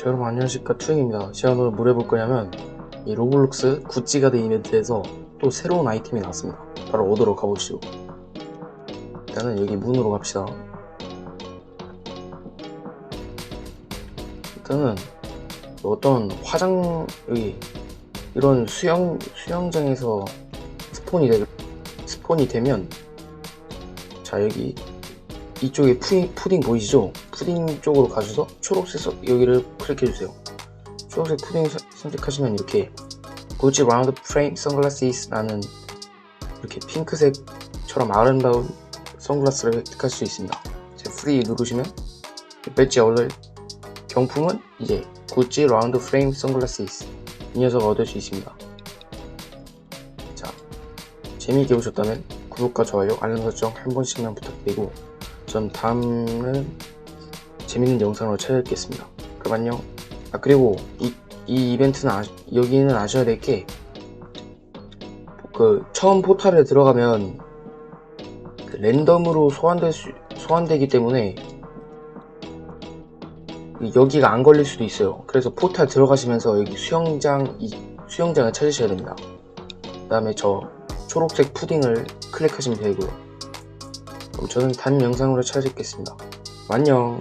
자 여러분 안녕하십니까? 투영입니다. 제가 오늘 뭘 해볼 거냐면 이 로블록스 구찌가드 이벤트에서 또 새로운 아이템이 나왔습니다. 바로 얻으러 가보시죠. 일단은 여기 문으로 갑시다. 일단은 어떤 화장 여기 이런 수영 수영장에서 스폰이 되 스폰이 되면 자 여기 이쪽에 푸딩, 푸딩 보이시죠? 푸딩 쪽으로 가셔서 초록색 서- 여기를 클릭해주세요. 초록색 푸딩 서- 선택하시면 이렇게 구찌 라운드 프레임 선글라스라는 이렇게 핑크색처럼 아름다운 선글라스를 획득할 수 있습니다. 이제 프리 누르시면 배지 얼른 경품은 이제 구찌 라운드 프레임 선글라스 이 녀석 얻을 수 있습니다. 자 재미있게 보셨다면 구독과 좋아요 알람 설정 한 번씩만 부탁드리고 전 다음은 재밌는 영상으로 찾아뵙겠습니다. 그럼 안녕. 아 그리고 이, 이 이벤트는 아, 여기는 아셔야 될 게 그 처음 포탈에 들어가면 그 랜덤으로 소환될 수, 소환되기 때문에 여기가 안 걸릴 수도 있어요. 그래서 포탈 들어가시면서 여기 수영장 이 수영장을 찾으셔야 됩니다. 그 다음에 저 초록색 푸딩을 클릭하시면 되고요. 그럼 저는 다음 영상으로 찾아뵙겠습니다. 안녕.